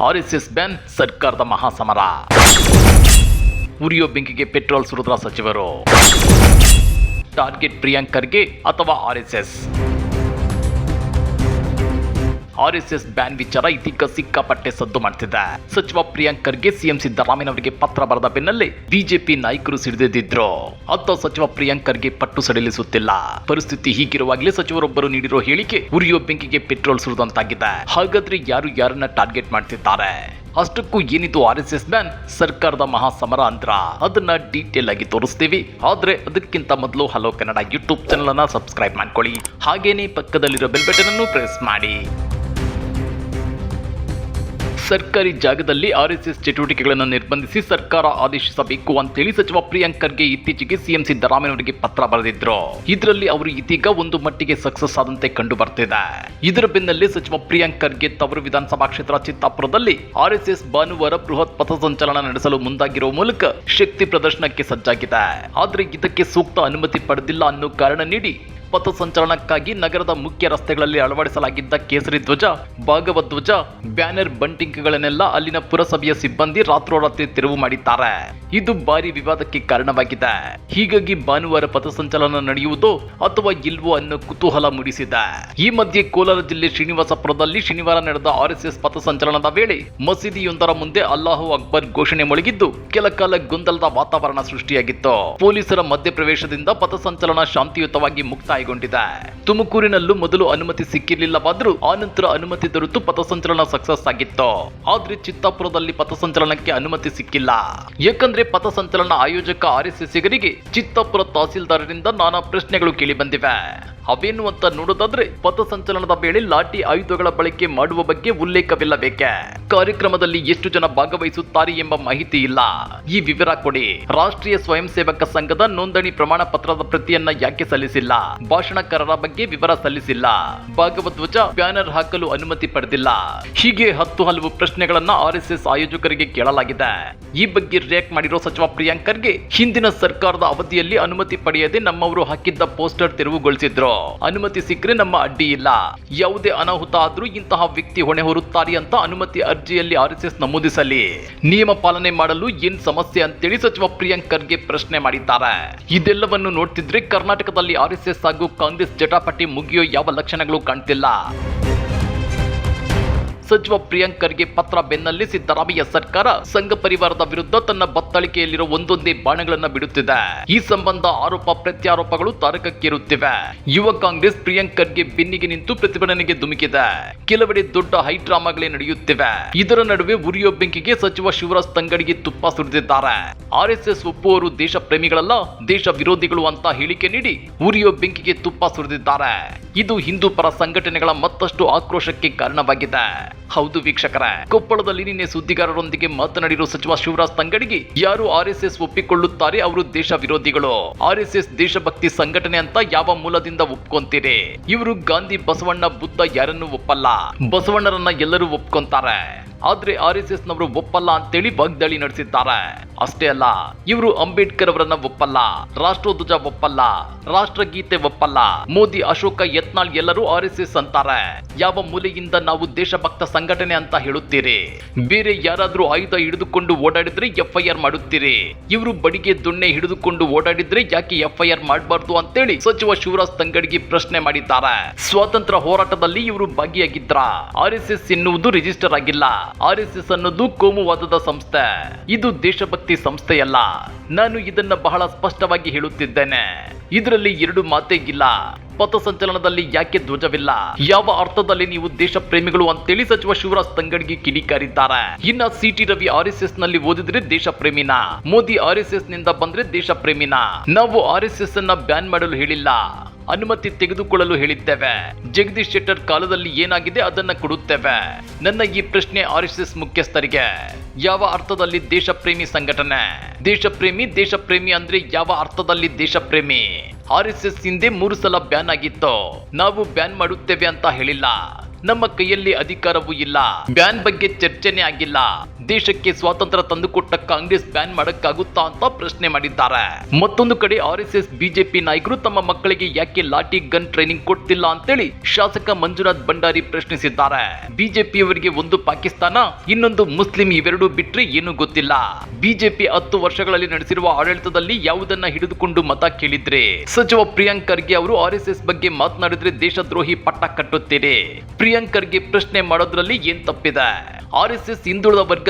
RSS ban ಸರ್ಕಾರದ ಮಹಾಸಮರ. ಉರಿಯೋ ಬೆಂಕಿಗೆ petrol ಸುರಿದ್ರ ಸಚಿವರು. ಟಾರ್ಗೆಟ್ ಪ್ರಿಯಾಂಕರ್ಗೆ ಅಥವಾ ಆರ್ಎಸ್ಎಸ್? ಆರ್ಎಸ್ಎಸ್ ಬ್ಯಾನ್ ವಿಚಾರ ಇದೀಗ ಸಿಕ್ಕಾಪಟ್ಟೆ ಸದ್ದು ಮಾಡ್ತಿದೆ. ಸಚಿವ ಪ್ರಿಯಾಂಕ್ ಖರ್ಗೆ, ಸಿಎಂ ಸಿದ್ದರಾಮಯ್ಯನವರಿಗೆ ಪತ್ರ ಬರೆದ ಬೆನ್ನಲ್ಲೇ ಬಿಜೆಪಿ ನಾಯಕರು ಸಿಡಿದಿದ್ರು ಅತ್ತ ಸಚಿವ ಪ್ರಿಯಾಂಕ್ ಖರ್ಗೆ ಪಟ್ಟು ಸಡಿಲಿಸುತ್ತಿಲ್ಲ. ಪರಿಸ್ಥಿತಿ ಹೀಗಿರುವಾಗಲೇ ಸಚಿವರೊಬ್ಬರು ನೀಡಿರೋ ಹೇಳಿಕೆ ಉರಿಯೋ ಬೆಂಕಿಗೆ ಪೆಟ್ರೋಲ್ ಸುರಿದಂತಾಗಿದೆ. ಹಾಗಾದ್ರೆ ಯಾರು ಯಾರನ್ನ ಟಾರ್ಗೆಟ್ ಮಾಡ್ತಿದ್ದಾರೆ? ಅಷ್ಟಕ್ಕೂ ಏನಿದು ಆರ್ ಎಸ್ ಎಸ್ ಬ್ಯಾನ್? ಸರ್ಕಾರದ ಮಹಾಸಮರ ಅಂದ್ರ? ಅದನ್ನ ಡೀಟೇಲ್ ಆಗಿ ತೋರಿಸ್ತೀವಿ. ಆದ್ರೆ ಅದಕ್ಕಿಂತ ಮೊದಲು ಹಲೋ ಕನ್ನಡ ಯೂಟ್ಯೂಬ್ ಚಾನಲ್ ಅನ್ನ ಸಬ್ಸ್ಕ್ರೈಬ್ ಮಾಡ್ಕೊಳ್ಳಿ. ಹಾಗೇನೆ ಪಕ್ಕದಲ್ಲಿರೋ ಬೆಲ್ ಬಟನ್ ಅನ್ನು ಪ್ರೆಸ್ ಮಾಡಿ. ಸರ್ಕಾರಿ ಜಾಗದಲ್ಲಿ ಆರ್ಎಸ್ಎಸ್ ಚಟುವಟಿಕೆಗಳನ್ನು ನಿರ್ಬಂಧಿಸಿ ಸರ್ಕಾರ ಆದೇಶಿಸಬೇಕು ಅಂತೇಳಿ ಸಚಿವ ಪ್ರಿಯಾಂಕ್ ಖರ್ಗೆ ಇತ್ತೀಚೆಗೆ ಸಿಎಂ ಸಿದ್ದರಾಮಯ್ಯನವರಿಗೆ ಪತ್ರ ಬರೆದಿದ್ರು. ಇದರಲ್ಲಿ ಅವರು ಇದೀಗ ಒಂದು ಮಟ್ಟಿಗೆ ಸಕ್ಸಸ್ ಆದಂತೆ ಕಂಡು ಬರ್ತಿದೆ. ಇದರ ಬೆನ್ನಲ್ಲೇ ಸಚಿವ ಪ್ರಿಯಾಂಕ್ ಖರ್ಗೆ ತವರು ವಿಧಾನಸಭಾ ಕ್ಷೇತ್ರ ಚಿತ್ತಾಪುರದಲ್ಲಿ ಆರ್ಎಸ್ಎಸ್ ಭಾನುವಾರ ಬೃಹತ್ ಪಥಸಂಚಲನ ನಡೆಸಲು ಮುಂದಾಗಿರುವ ಮೂಲಕ ಶಕ್ತಿ ಪ್ರದರ್ಶನಕ್ಕೆ ಸಜ್ಜಾಗಿದೆ. ಆದರೆ ಇದಕ್ಕೆ ಸೂಕ್ತ ಅನುಮತಿ ಪಡೆದಿಲ್ಲ ಅನ್ನೋ ಕಾರಣ ನೀಡಿ ಪಥಸಂಚಲನಕ್ಕಾಗಿ ನಗರದ ಮುಖ್ಯ ರಸ್ತೆಗಳಲ್ಲಿ ಅಳವಡಿಸಲಾಗಿದ್ದ ಕೇಸರಿ ಧ್ವಜ, ಭಾಗವತ್ ಧ್ವಜ, ಬ್ಯಾನರ್ ಬಂಟಿಂಗ್ಗಳನ್ನೆಲ್ಲ ಅಲ್ಲಿನ ಪುರಸಭೆಯ ಸಿಬ್ಬಂದಿ ರಾತ್ರೋರಾತ್ರಿ ತೆರವು ಮಾಡಿದ್ದಾರೆ. ಇದು ಭಾರಿ ವಿವಾದಕ್ಕೆ ಕಾರಣವಾಗಿದೆ. ಹೀಗಾಗಿ ಭಾನುವಾರ ಪಥಸಂಚಲನ ನಡೆಯುವುದು ಅಥವಾ ಇಲ್ವೋ ಅನ್ನೋ ಕುತೂಹಲ ಮೂಡಿಸಿದೆ. ಈ ಮಧ್ಯೆ ಕೋಲಾರ ಜಿಲ್ಲೆ ಶ್ರೀನಿವಾಸಪುರದಲ್ಲಿ ಶನಿವಾರ ನಡೆದ ಆರ್ಎಸ್ಎಸ್ ಪಥಸಂಚಲನದ ವೇಳೆ ಮಸೀದಿಯೊಂದರ ಮುಂದೆ ಅಲ್ಲಾಹು ಅಕ್ಬರ್ ಘೋಷಣೆ ಮೊಳಗಿದ್ದು, ಕೆಲ ಕಾಲ ಗೊಂದಲದ ವಾತಾವರಣ ಸೃಷ್ಟಿಯಾಗಿತ್ತು. ಪೊಲೀಸರ ಮಧ್ಯಪ್ರವೇಶದಿಂದ ಪಥಸಂಚಲನ ಶಾಂತಿಯುತವಾಗಿ ಮುಕ್ತಾಯಗೊಂಡಿದೆ ತುಮಕೂರಿನಲ್ಲೂ ಮೊದಲು ಅನುಮತಿ ಸಿಕ್ಕಿರಲಿಲ್ಲವಾದರೂ ಆನಂತರ ಅನುಮತಿ ದೊರೆತು ಪಥಸಂಚಲನ ಸಕ್ಸಸ್ ಆಗಿತ್ತು. ಆದ್ರೆ ಚಿತ್ತಾಪುರದಲ್ಲಿ ಪಥಸಂಚಲನಕ್ಕೆ ಅನುಮತಿ ಸಿಕ್ಕಿಲ್ಲ. ಯಾಕಂದ್ರೆ ಪಥಸಂಚಲನ ಆಯೋಜಕ ಆರ್ಎಸ್ಎಸ್ಸಿಗರಿಗೆ ಚಿತ್ತಾಪುರ ತಹಸೀಲ್ದಾರರಿಂದ ನಾನಾ ಪ್ರಶ್ನೆಗಳು ಕೇಳಿ ಬಂದಿವೆ ಅವೇನು ಅಂತ ನೋಡೋದಾದ್ರೆ ಪಥಸಂಚಲನದ ವೇಳೆ ಲಾಠಿ ಆಯುಧಗಳ ಬಳಕೆ ಮಾಡುವ ಬಗ್ಗೆ ಉಲ್ಲೇಖವಿಲ್ಲಬೇಕೆ? ಕಾರ್ಯಕ್ರಮದಲ್ಲಿ ಎಷ್ಟು ಜನ ಭಾಗವಹಿಸುತ್ತಾರೆ ಎಂಬ ಮಾಹಿತಿ ಇಲ್ಲ. ಈ ವಿವರ ಕೊಡಿ. ರಾಷ್ಟ್ರೀಯ ಸ್ವಯಂ ಸೇವಕ ಸಂಘದ ನೋಂದಣಿ ಪ್ರಮಾಣ ಪತ್ರದ ಪ್ರತಿಯನ್ನ ಯಾಕೆ ಸಲ್ಲಿಸಿಲ್ಲ? ಭಾಷಣಕಾರರ ಬಗ್ಗೆ ವಿವರ ಸಲ್ಲಿಸಿಲ್ಲ. ಭಾಗವಧ್ವಜ, ಬ್ಯಾನರ್ ಹಾಕಲು ಅನುಮತಿ ಪಡೆದಿಲ್ಲ. ಹೀಗೆ ಹತ್ತು ಹಲವು ಪ್ರಶ್ನೆಗಳನ್ನ ಆರ್ಎಸ್ಎಸ್ ಆಯೋಜಕರಿಗೆ ಕೇಳಲಾಗಿದೆ. ಈ ಬಗ್ಗೆ ರಿಯಾಕ್ಟ್ ಮಾಡಿರೋ ಸಚಿವ ಪ್ರಿಯಾಂಕ್ ಖರ್ಗೆ ಹಿಂದಿನ ಸರ್ಕಾರದ ಅವಧಿಯಲ್ಲಿ ಅನುಮತಿ ಪಡೆಯದೆ ನಮ್ಮವರು ಹಾಕಿದ್ದ ಪೋಸ್ಟರ್ ತೆರವುಗೊಳಿಸಿದ್ರು. ಅನುಮತಿ ಸಿಕ್ಕರೆ ನಮ್ಮ ಅಡ್ಡಿ ಇಲ್ಲ. ಯಾವುದೇ ಅನಾಹುತ ಆದ್ರೂ ಇಂತಹ ವ್ಯಕ್ತಿ ಹೊಣೆ ಹೊರುತ್ತಾರೆ ಅಂತ ಅನುಮತಿ ಅರ್ಜಿಯಲ್ಲಿ ಆರ್ಎಸ್ಎಸ್ ನಮೂದಿಸಲಿ. ನಿಯಮ ಪಾಲನೆ ಮಾಡಲು ಏನ್ ಸಮಸ್ಯೆ ಅಂತೇಳಿ ಸಚಿವ ಪ್ರಿಯಾಂಕ್ ಖರ್ಗೆ ಪ್ರಶ್ನೆ ಮಾಡಿದ್ದಾರೆ. ಇದೆಲ್ಲವನ್ನು ನೋಡ್ತಿದ್ರೆ ಕರ್ನಾಟಕದಲ್ಲಿ ಆರ್ಎಸ್ಎಸ್ ಹಾಗೂ ಕಾಂಗ್ರೆಸ್ ಜಟಾಪಟಿ ಮುಗಿಯೋ ಯಾವ ಲಕ್ಷಣಗಳು ಕಾಣ್ತಿಲ್ಲ. ಸಚಿವ ಪ್ರಿಯಾಂಕರ್ಗೆ ಪತ್ರ ಬೆನ್ನಲ್ಲಿ ಸಿದ್ದರಾಮಯ್ಯ ಸರ್ಕಾರ ಸಂಘ ಪರಿವಾರದ ವಿರುದ್ಧ ತನ್ನ ಬತ್ತಳಿಕೆಯಲ್ಲಿರುವ ಒಂದೊಂದೇ ಬಾಣಗಳನ್ನು ಬಿಡುತ್ತಿದೆ. ಈ ಸಂಬಂಧ ಆರೋಪ ಪ್ರತ್ಯಾರೋಪಗಳು ತಾರಕಕ್ಕೇರುತ್ತಿವೆ. ಯುವ ಕಾಂಗ್ರೆಸ್ ಪ್ರಿಯಾಂಕರ್ಗೆ ಬೆನ್ನಿಗೆ ನಿಂತು ಪ್ರತಿಭಟನೆಗೆ ಧುಮುಕಿದೆ. ಕೆಲವೆಡೆ ದೊಡ್ಡ ಹೈ ಡ್ರಾಮಾಗಳೇ ನಡೆಯುತ್ತಿವೆ. ಇದರ ನಡುವೆ ಉರಿಯೋ ಬೆಂಕಿಗೆ ಸಚಿವ ಶಿವರಾಜ್ ತಂಗಡಿಗೆ ತುಪ್ಪ ಸುರಿದಿದ್ದಾರೆ. ಆರ್ಎಸ್ಎಸ್ ಒಪ್ಪುವವರು ದೇಶ ಪ್ರೇಮಿಗಳಲ್ಲ, ದೇಶ ವಿರೋಧಿಗಳು ಅಂತ ಹೇಳಿಕೆ ನೀಡಿ ಉರಿಯೋ ಬೆಂಕಿಗೆ ತುಪ್ಪ ಸುರಿದಿದ್ದಾರೆ. ಇದು ಹಿಂದೂ ಪರ ಸಂಘಟನೆಗಳ ಮತ್ತಷ್ಟು ಆಕ್ರೋಶಕ್ಕೆ ಕಾರಣವಾಗಿದೆ. ಹೌದು ವೀಕ್ಷಕರೇ. ಕೊಪ್ಪಳದಲ್ಲಿ ನಿನ್ನೆ ಸುದ್ದಿಗಾರರೊಂದಿಗೆ ಮಾತನಾಡಿರುವ ಸಚಿವ ಶಿವರಾಜ್ ತಂಗಡಿಗೆ ಯಾರು ಆರ್ಎಸ್ಎಸ್ ಒಪ್ಪಿಕೊಳ್ಳುತ್ತಾರೆ ಅವರು ದೇಶ ವಿರೋಧಿಗಳು. ಆರ್ಎಸ್ಎಸ್ ದೇಶಭಕ್ತಿ ಸಂಘಟನೆ ಅಂತ ಯಾವ ಮೂಲದಿಂದ ಒಪ್ಕೊಂತೀರಿ? ಇವರು ಗಾಂಧಿ ಬಸವಣ್ಣ ಬುದ್ಧ ಯಾರನ್ನು ಒಪ್ಪಲ್ಲ. ಬಸವಣ್ಣರನ್ನ ಎಲ್ಲರೂ ಒಪ್ಕೊಂತಾರೆ. ಆದ್ರೆ ಆರ್ ಎಸ್ ಎಸ್ ನವರು ಒಪ್ಪಲ್ಲ ಅಂತೇಳಿ ವಾಗ್ದಾಳಿ ನಡೆಸಿದ್ದಾರೆ. ಅಷ್ಟೇ ಅಲ್ಲ, ಇವರು ಅಂಬೇಡ್ಕರ್ ಅವರನ್ನ ಒಪ್ಪಲ್ಲ, ರಾಷ್ಟ್ರಧ್ವಜ ಒಪ್ಪಲ್ಲ, ರಾಷ್ಟ್ರಗೀತೆ ಒಪ್ಪಲ್ಲ. ಮೋದಿ, ಅಶೋಕ, ಯತ್ನಾಳ್ ಎಲ್ಲರೂ ಆರ್ ಎಸ್ ಎಸ್ ಅಂತಾರೆ. ಯಾವ ಮೂಲೆಯಿಂದ ನಾವು ದೇಶಭಕ್ತ ಸಂಘಟನೆ ಅಂತ ಹೇಳುತ್ತೀರಿ? ಬೇರೆ ಯಾರಾದ್ರೂ ಆಯುಧ ಹಿಡಿದುಕೊಂಡು ಓಡಾಡಿದ್ರೆ ಎಫ್ಐಆರ್ ಮಾಡುತ್ತೀರಿ? ಇವರು ಬಡಿಗೆ ದೊಣ್ಣೆ ಹಿಡಿದುಕೊಂಡು ಓಡಾಡಿದ್ರೆ ಯಾಕೆ ಎಫ್ಐಆರ್ ಮಾಡಬಾರ್ದು ಅಂತೇಳಿ ಸಚಿವ ಶಿವರಾಜ್ ತಂಗಡಿಗೆ ಪ್ರಶ್ನೆ ಮಾಡಿದ್ದಾರೆ. ಸ್ವಾತಂತ್ರ್ಯ ಹೋರಾಟದಲ್ಲಿ ಇವರು ಭಾಗಿಯಾಗಿದ್ರ? ಆರ್ ಎಸ್ ಎಸ್ ಎನ್ನುವುದು ರಿಜಿಸ್ಟರ್ ಆಗಿಲ್ಲ. ಆರ್ ಎಸ್ ಎಸ್ ಅನ್ನೋದು ಕೋಮುವಾದದ ಸಂಸ್ಥೆ. ಇದು ದೇಶಭಕ್ತಿ ಸಂಸ್ಥೆಯಲ್ಲ. ನಾನು ಇದನ್ನ ಬಹಳ ಸ್ಪಷ್ಟವಾಗಿ ಹೇಳುತ್ತಿದ್ದೇನೆ. ಇದರಲ್ಲಿ ಎರಡು ಮಾತೇ ಇಲ್ಲ. ಪಥಸಂಚಲನದಲ್ಲಿ ಯಾಕೆ ಧ್ವಜವಿಲ್ಲ? ಯಾವ ಅರ್ಥದಲ್ಲಿ ನೀವು ದೇಶ ಪ್ರೇಮಿಗಳು ಅಂತೇಳಿ ಸಚಿವ ಶಿವರಾಜ್ ತಂಗಡಿಗೆ ಕಿಡಿಕಾರಿದ್ದಾರೆ? ಇನ್ನ C T Ravi R S ಎಸ್ನಲ್ಲಿ ಓದಿದ್ರೆ ದೇಶ ಪ್ರೇಮಿನ ಮೋದಿ ಆರ್ ಎಸ್ ಎಸ್ನಿಂದ ಬಂದ್ರೆ ದೇಶ ಪ್ರೇಮಿನ ನಾವು ಆರ್ ಎಸ್ ಎಸ್ ಅನ್ನ ಬ್ಯಾನ್ ಮಾಡಲು ಹೇಳಿಲ್ಲ. ಅನುಮತಿ ತೆಗೆದುಕೊಳ್ಳಲು ಹೇಳಿದ್ದೇವೆ. ಜಗದೀಶ್ ಶೆಟ್ಟರ್ ಕಾಲದಲ್ಲಿ ಏನಾಗಿದೆ ಅದನ್ನ ಕೊಡುತ್ತೇವೆ. ನನ್ನ ಈ ಪ್ರಶ್ನೆ ಆರ್ ಎಸ್ ಎಸ್ ಮುಖ್ಯಸ್ಥರಿಗೆ. ಯಾವ ಅರ್ಥದಲ್ಲಿ ದೇಶ ಪ್ರೇಮಿ ಸಂಘಟನೆ? ದೇಶ ಪ್ರೇಮಿ ದೇಶ ಪ್ರೇಮಿ ಅಂದ್ರೆ ಯಾವ ಅರ್ಥದಲ್ಲಿ ದೇಶ ಪ್ರೇಮಿ ಆರ್ ಎಸ್ ಎಸ್ ಹಿಂದೆ ಮೂರು ಸಲ ಬ್ಯಾನ್ ಆಗಿತ್ತು. ನಾವು ಬ್ಯಾನ್ ಮಾಡುತ್ತೇವೆ ಅಂತ ಹೇಳಿಲ್ಲ. ನಮ್ಮ ಕೈಯಲ್ಲಿ ಅಧಿಕಾರವೂ ಇಲ್ಲ. ಬ್ಯಾನ್ ಬಗ್ಗೆ ಚರ್ಚೆನೇ ಆಗಿಲ್ಲ. ದೇಶಕ್ಕೆ ಸ್ವಾತಂತ್ರ್ಯ ತಂದುಕೊಟ್ಟ ಕಾಂಗ್ರೆಸ್ ಬ್ಯಾನ್ ಮಾಡಕ್ಕಾಗುತ್ತಾ ಅಂತ ಪ್ರಶ್ನೆ ಮಾಡಿದ್ದಾರೆ. ಮತ್ತೊಂದು ಕಡೆ ಆರ್ ಎಸ್ ಎಸ್, ಬಿಜೆಪಿ ನಾಯಕರು ತಮ್ಮ ಮಕ್ಕಳಿಗೆ ಯಾಕೆ ಲಾಠಿ ಗನ್ ಟ್ರೈನಿಂಗ್ ಕೊಡ್ತಿಲ್ಲ ಅಂತೇಳಿ ಶಾಸಕ ಮಂಜುನಾಥ್ ಭಂಡಾರಿ ಪ್ರಶ್ನಿಸಿದ್ದಾರೆ. ಬಿಜೆಪಿಯವರಿಗೆ ಒಂದು ಪಾಕಿಸ್ತಾನ, ಇನ್ನೊಂದು ಮುಸ್ಲಿಂ ಇವೆರಡೂ ಬಿಟ್ರೆ ಏನು ಗೊತ್ತಿಲ್ಲ. ಬಿಜೆಪಿ ಹತ್ತು ವರ್ಷಗಳಲ್ಲಿ ನಡೆಸಿರುವ ಆಡಳಿತದಲ್ಲಿ ಯಾವುದನ್ನ ಹಿಡಿದುಕೊಂಡು ಮತ ಕೇಳಿದ್ರೆ? ಸಚಿವ ಪ್ರಿಯಾಂಕ್ ಖರ್ಗೆ ಅವರು ಆರ್ ಎಸ್ ಎಸ್ ಬಗ್ಗೆ ಮಾತನಾಡಿದ್ರೆ ದೇಶದ್ರೋಹಿ ಪಟ್ಟ ಕಟ್ಟುತ್ತೀರಿ. ಪ್ರಿಯಾಂಕ್ ಖರ್ಗೆ ಪ್ರಶ್ನೆ ಮಾಡೋದ್ರಲ್ಲಿ ಏನ್ ತಪ್ಪಿದೆ? ಆರ್ ಎಸ್ ಎಸ್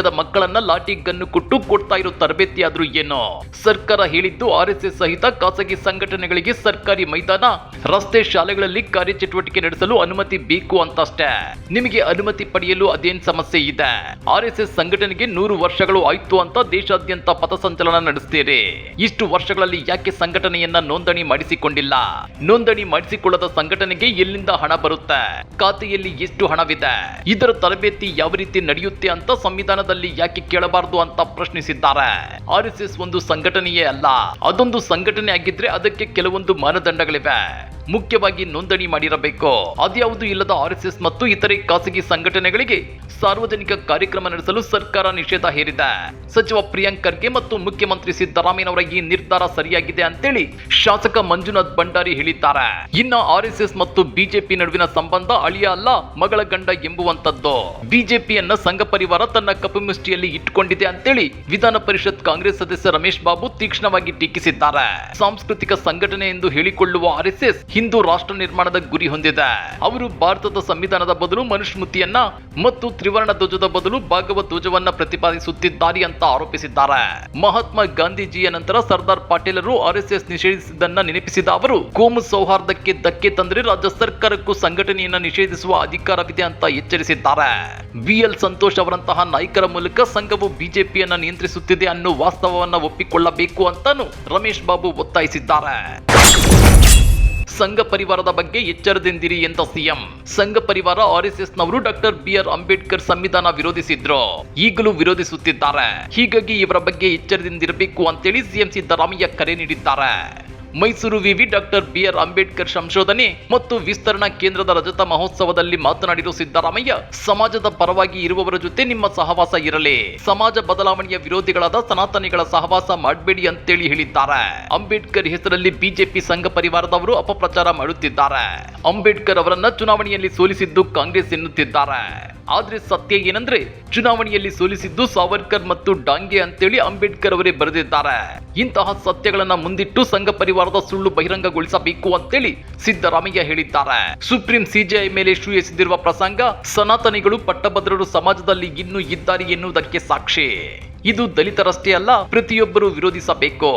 ವರ್ಗದ ಮಕ್ಕಳನ್ನ ಲಾಠಿ ಗನ್ನು ಕೊಟ್ಟು ಕೊಡ್ತಾ ಇರೋ ತರಬೇತಿ ಆದ್ರೂ ಏನೋ? ಸರ್ಕಾರ ಹೇಳಿದ್ದು ಆರ್ ಎಸ್ ಎಸ್ ಸಹಿತ ಖಾಸಗಿ ಸಂಘಟನೆಗಳಿಗೆ ಸರ್ಕಾರಿ ಮೈದಾನ, ರಸ್ತೆ ಶಾಲೆಗಳಲ್ಲಿ ಕಾರ್ಯಚಟುವಟಿಕೆ ನಡೆಸಲು ಅನುಮತಿ ಬೇಕು ಅಂತಷ್ಟೇ. ನಿಮಗೆ ಅನುಮತಿ ಪಡೆಯಲು ಅದೇನ್ ಸಮಸ್ಯೆ ಇದೆ? ಆರ್ ಎಸ್ ಎಸ್ ಸಂಘಟನೆಗೆ ನೂರು ವರ್ಷಗಳು ಆಯ್ತು ಅಂತ ದೇಶಾದ್ಯಂತ ಪಥಸಂಚಲನ ನಡೆಸ್ತೀರಿ. ಇಷ್ಟು ವರ್ಷಗಳಲ್ಲಿ ಯಾಕೆ ಸಂಘಟನೆಯನ್ನ ನೋಂದಣಿ ಮಾಡಿಸಿಕೊಂಡಿಲ್ಲ? ನೋಂದಣಿ ಮಾಡಿಸಿಕೊಳ್ಳದ ಸಂಘಟನೆಗೆ ಎಲ್ಲಿಂದ ಹಣ ಬರುತ್ತೆ? ಖಾತೆಯಲ್ಲಿ ಎಷ್ಟು ಹಣವಿದೆ? ಇದರ ತರಬೇತಿ ಯಾವ ರೀತಿ ನಡೆಯುತ್ತೆ ಅಂತ ಸಂವಿಧಾನದಲ್ಲಿ ಯಾಕೆ ಕೇಳಬಾರದು ಅಂತ ಪ್ರಶ್ನಿಸಿದ್ದಾರೆ. ಆರ್ ಎಸ್ ಎಸ್ ಒಂದು ಸಂಘಟನೆಯೇ ಅಲ್ಲ. ಅದೊಂದು ಸಂಘಟನೆ ಆಗಿದ್ರೆ ಅದಕ್ಕೆ ಕೆಲವೊಂದು ಮಾನದಂಡಗಳಿವೆ. ಮುಖ್ಯವಾಗಿ ನೋಂದಣಿ ಮಾಡಿರಬೇಕು. ಅದ್ಯಾವುದು ಇಲ್ಲದ ಆರ್ ಎಸ್ ಎಸ್ ಮತ್ತು ಇತರೆ ಖಾಸಗಿ ಸಂಘಟನೆಗಳಿಗೆ ಸಾರ್ವಜನಿಕ ಕಾರ್ಯಕ್ರಮ ನಡೆಸಲು ಸರ್ಕಾರ ನಿಷೇಧ ಹೇರಿದೆ. ಸಚಿವ ಪ್ರಿಯಾಂಕ್ ಖರ್ಗೆ ಮತ್ತು ಮುಖ್ಯಮಂತ್ರಿ ಸಿದ್ದರಾಮಯ್ಯನವರ ಈ ನಿರ್ಧಾರ ಸರಿಯಾಗಿದೆ ಅಂತೇಳಿ ಶಾಸಕ ಮಂಜುನಾಥ್ ಭಂಡಾರಿ ಹೇಳಿದ್ದಾರೆ. ಇನ್ನ ಆರ್ ಎಸ್ ಎಸ್ ಮತ್ತು ಬಿಜೆಪಿ ನಡುವಿನ ಸಂಬಂಧ ಅಳಿಯ ಅಲ್ಲ, ಮಗಳ ಗಂಡ ಎಂಬುವಂತದ್ದು ಬಿಜೆಪಿಯನ್ನ ಸಂಘ ಪರಿವಾರ ತನ್ನ ಕಪಿಮುಷ್ಟಿಯಲ್ಲಿ ಇಟ್ಟುಕೊಂಡಿದೆ ಅಂತೇಳಿ ವಿಧಾನ ಪರಿಷತ್ ಕಾಂಗ್ರೆಸ್ ಸದಸ್ಯ ರಮೇಶ್ ಬಾಬು ತೀಕ್ಷ್ಣವಾಗಿ ಟೀಕಿಸಿದ್ದಾರೆ. ಸಾಂಸ್ಕೃತಿಕ ಸಂಘಟನೆ ಎಂದು ಹೇಳಿಕೊಳ್ಳುವ ಆರ್ ಎಸ್ ಎಸ್ ಹಿಂದೂ ರಾಷ್ಟ್ರ ನಿರ್ಮಾಣದ ಗುರಿ ಹೊಂದಿದೆ. ಅವರು ಭಾರತದ ಸಂವಿಧಾನದ ಬದಲು ಮನುಸ್ಮೃತಿಯನ್ನ ಮತ್ತು ತ್ರಿವರ್ಣ ಧ್ವಜದ ಬದಲು ಭಾಗವತ್ ಧ್ವಜವನ್ನ ಪ್ರತಿಪಾದಿಸುತ್ತಿದ್ದಾರೆ ಅಂತ ಆರೋಪಿಸಿದ್ದಾರೆ. ಮಹಾತ್ಮ ಗಾಂಧೀಜಿಯ ನಂತರ ಸರ್ದಾರ್ ಪಾಟೀಲರು ಆರ್ ಎಸ್ ಎಸ್ ನಿಷೇಧಿಸಿದ್ದನ್ನ ನೆನಪಿಸಿದ ಅವರು, ಕೋಮು ಸೌಹಾರ್ದಕ್ಕೆ ಧಕ್ಕೆ ತಂದರೆ ರಾಜ್ಯ ಸರ್ಕಾರಕ್ಕೂ ಸಂಘಟನೆಯನ್ನ ನಿಷೇಧಿಸುವ ಅಧಿಕಾರವಿದೆ ಅಂತ ಎಚ್ಚರಿಸಿದ್ದಾರೆ. ವಿಎಲ್ ಸಂತೋಷ್ ಅವರಂತಹ ನಾಯಕರ ಮೂಲಕ ಸಂಘವು ಬಿಜೆಪಿಯನ್ನ ನಿಯಂತ್ರಿಸುತ್ತಿದೆ ಅನ್ನೋ ವಾಸ್ತವವನ್ನ ಒಪ್ಪಿಕೊಳ್ಳಬೇಕು ಅಂತಾನು ರಮೇಶ್ ಬಾಬು ಒತ್ತಾಯಿಸಿದ್ದಾರೆ. ಸಂಘ ಪರಿವಾರದ ಬಗ್ಗೆ ಎಚ್ಚರದಿಂದಿರಿ ಎಂದ CM. Sangh Parivar R S S ನವರು ಡಾಕ್ಟರ್ ಬಿ ಆರ್ ಅಂಬೇಡ್ಕರ್ ಸಂವಿಧಾನ ವಿರೋಧಿಸಿದ್ರು. ಈಗಲೂ ವಿರೋಧಿಸುತ್ತಿದ್ದಾರೆ. ಹೀಗಾಗಿ ಇವರ ಬಗ್ಗೆ ಎಚ್ಚರದಿಂದಿರಬೇಕು ಅಂತೇಳಿ ಸಿಎಂ ಸಿದ್ದರಾಮಯ್ಯ ಕರೆ ನೀಡಿದ್ದಾರೆ. ಮೈಸೂರು ವಿವಿ ಡಾಕ್ಟರ್ ಬಿಆರ್ ಅಂಬೇಡ್ಕರ್ ಸಂಶೋಧನೆ ಮತ್ತು ವಿಸ್ತರಣಾ ಕೇಂದ್ರದ ರಜತ ಮಹೋತ್ಸವದಲ್ಲಿ ಮಾತನಾಡಿರುವ ಸಿದ್ದರಾಮಯ್ಯ, ಸಮಾಜದ ಪರವಾಗಿ ಇರುವವರ ಜೊತೆ ನಿಮ್ಮ ಸಹವಾಸ ಇರಲಿ. ಸಮಾಜ ಬದಲಾವಣೆಯ ವಿರೋಧಿಗಳಾದ ಸನಾತನಿಗಳ ಸಹವಾಸ ಮಾಡಬೇಡಿ ಅಂತೇಳಿ ಹೇಳಿದ್ದಾರೆ. ಅಂಬೇಡ್ಕರ್ ಹೆಸರಲ್ಲಿ ಬಿಜೆಪಿ ಸಂಘ ಪರಿವಾರದವರು ಅಪಪ್ರಚಾರ ಮಾಡುತ್ತಿದ್ದಾರೆ. ಅಂಬೇಡ್ಕರ್ ಅವರನ್ನ ಚುನಾವಣೆಯಲ್ಲಿ ಸೋಲಿಸಿದ್ದು ಕಾಂಗ್ರೆಸ್ ಎನ್ನುತ್ತಿದ್ದಾರೆ. ಆದ್ರೆ ಸತ್ಯ ಏನಂದ್ರೆ ಚುನಾವಣೆಯಲ್ಲಿ ಸೋಲಿಸಿದ್ದು ಸಾವರ್ಕರ್ ಮತ್ತು ಡಾಂಗೆ ಅಂತೇಳಿ ಅಂಬೇಡ್ಕರ್ ಅವರೇ ಬರೆದಿದ್ದಾರೆ. ಇಂತಹ ಸತ್ಯಗಳನ್ನ ಮುಂದಿಟ್ಟು ಸಂಘ ಪರಿವಾರದ ಸುಳ್ಳು ಬಹಿರಂಗಗೊಳಿಸಬೇಕು ಅಂತೇಳಿ ಸಿದ್ದರಾಮಯ್ಯ ಹೇಳಿದ್ದಾರೆ. ಸುಪ್ರೀಂ ಸಿಜೆಐ ಮೇಲೆ ಶೂ ಎಸೆದಿರುವ ಪ್ರಸಂಗ, ಸನಾತನಿಗಳು ಪಟ್ಟಭದ್ರರು ಸಮಾಜದಲ್ಲಿ ಇನ್ನೂ ಇದ್ದಾರೆ ಎನ್ನುವುದಕ್ಕೆ ಸಾಕ್ಷಿ. ಇದು ದಲಿತರಷ್ಟೇ ಅಲ್ಲ, ಪ್ರತಿಯೊಬ್ಬರು ವಿರೋಧಿಸಬೇಕು.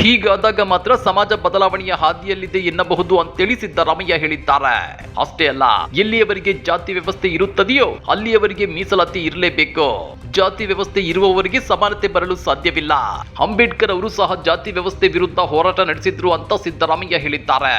ಹೀಗಾದಾಗ ಮಾತ್ರ ಸಮಾಜ ಬದಲಾವಣೆಯ ಹಾದಿಯಲ್ಲಿದೆ ಎನ್ನಬಹುದು ಅಂತೇಳಿ ಸಿದ್ದರಾಮಯ್ಯ ಹೇಳಿದ್ದಾರೆ. ಅಷ್ಟೇ ಅಲ್ಲ, ಎಲ್ಲಿಯವರಿಗೆ ಜಾತಿ ವ್ಯವಸ್ಥೆ ಇರುತ್ತದೆಯೋ ಅಲ್ಲಿಯವರಿಗೆ ಮೀಸಲಾತಿ ಇರಲೇಬೇಕು. ಜಾತಿ ವ್ಯವಸ್ಥೆ ಇರುವವರಿಗೆ ಸಮಾನತೆ ಬರಲು ಸಾಧ್ಯವಿಲ್ಲ. ಅಂಬೇಡ್ಕರ್ ಅವರು ಸಹ ಜಾತಿ ವ್ಯವಸ್ಥೆ ವಿರುದ್ಧ ಹೋರಾಟ ನಡೆಸಿದ್ರು ಅಂತ ಸಿದ್ದರಾಮಯ್ಯ ಹೇಳಿದ್ದಾರೆ.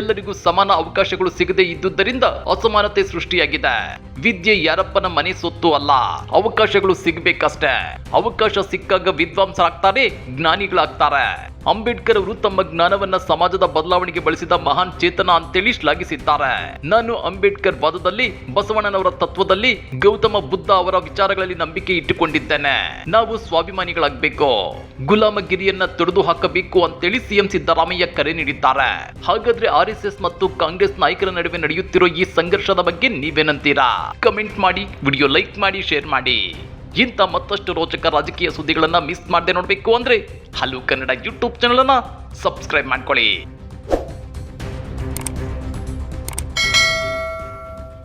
ಎಲ್ಲರಿಗೂ ಸಮಾನ ಅವಕಾಶಗಳು ಸಿಗದೆ ಇದ್ದುದರಿಂದ ಅಸಮಾನತೆ ಸೃಷ್ಟಿಯಾಗಿದೆ. ವಿದ್ಯೆ ಯಾರಪ್ಪನ ಮನೆ ಸೊತ್ತು ಅಲ್ಲ. ಅವಕಾಶಗಳು ಸಿಗ್ಬೇಕಷ್ಟೇ. ಅವಕಾಶ ಸಿಕ್ಕಾಗ ವಿದ್ವಾಂಸರಾಗ್ತಾರೆ ಜ್ಞಾನಿಗಳಾಗ್ತಾರೆ. ಅಂಬೇಡ್ಕರ್ ಅವರು ತಮ್ಮ ಜ್ಞಾನವನ್ನ ಸಮಾಜದ ಬದಲಾವಣೆಗೆ ಬಳಸಿದ ಮಹಾನ್ ಚೇತನ ಅಂತೇಳಿ ಶ್ಲಾಘಿಸಿದ್ದಾರೆ. ನಾನು ಅಂಬೇಡ್ಕರ್ ವಾದದಲ್ಲಿ, ಬಸವಣ್ಣನವರ ತತ್ವದಲ್ಲಿ, ಗೌತಮ ಬುದ್ಧ ಅವರ ವಿಚಾರಗಳಲ್ಲಿ ನಂಬಿಕೆ ಇಟ್ಟುಕೊಂಡಿದ್ದೇನೆ. ನಾವು ಸ್ವಾಭಿಮಾನಿಗಳಾಗಬೇಕು. ಗುಲಾಮಗಿರಿಯನ್ನ ತೊಡೆದು ಹಾಕಬೇಕು ಅಂತೇಳಿ ಸಿಎಂ ಸಿದ್ದರಾಮಯ್ಯ ಕರೆ ನೀಡಿದ್ದಾರೆ. ಹಾಗಾದ್ರೆ ಆರ್ ಎಸ್ ಎಸ್ ಮತ್ತು ಕಾಂಗ್ರೆಸ್ ನಾಯಕರ ನಡುವೆ ನಡೆಯುತ್ತಿರೋ ಈ ಸಂಘರ್ಷದ ಬಗ್ಗೆ ನೀವೇನಂತೀರಾ? ಕಮೆಂಟ್ ಮಾಡಿ, ವಿಡಿಯೋ ಲೈಕ್ ಮಾಡಿ, ಶೇರ್ ಮಾಡಿ. ಇಂಥ ಮತ್ತಷ್ಟು ರೋಚಕ ರಾಜಕೀಯ ಸುದ್ದಿಗಳನ್ನು ಮಿಸ್ ಮಾಡದೆ ನೋಡಬೇಕು ಅಂದರೆ ಹಲವು ಕನ್ನಡ ಯೂಟ್ಯೂಬ್ ಚಾನಲನ್ನು ಸಬ್ಸ್ಕ್ರೈಬ್ ಮಾಡ್ಕೊಳ್ಳಿ.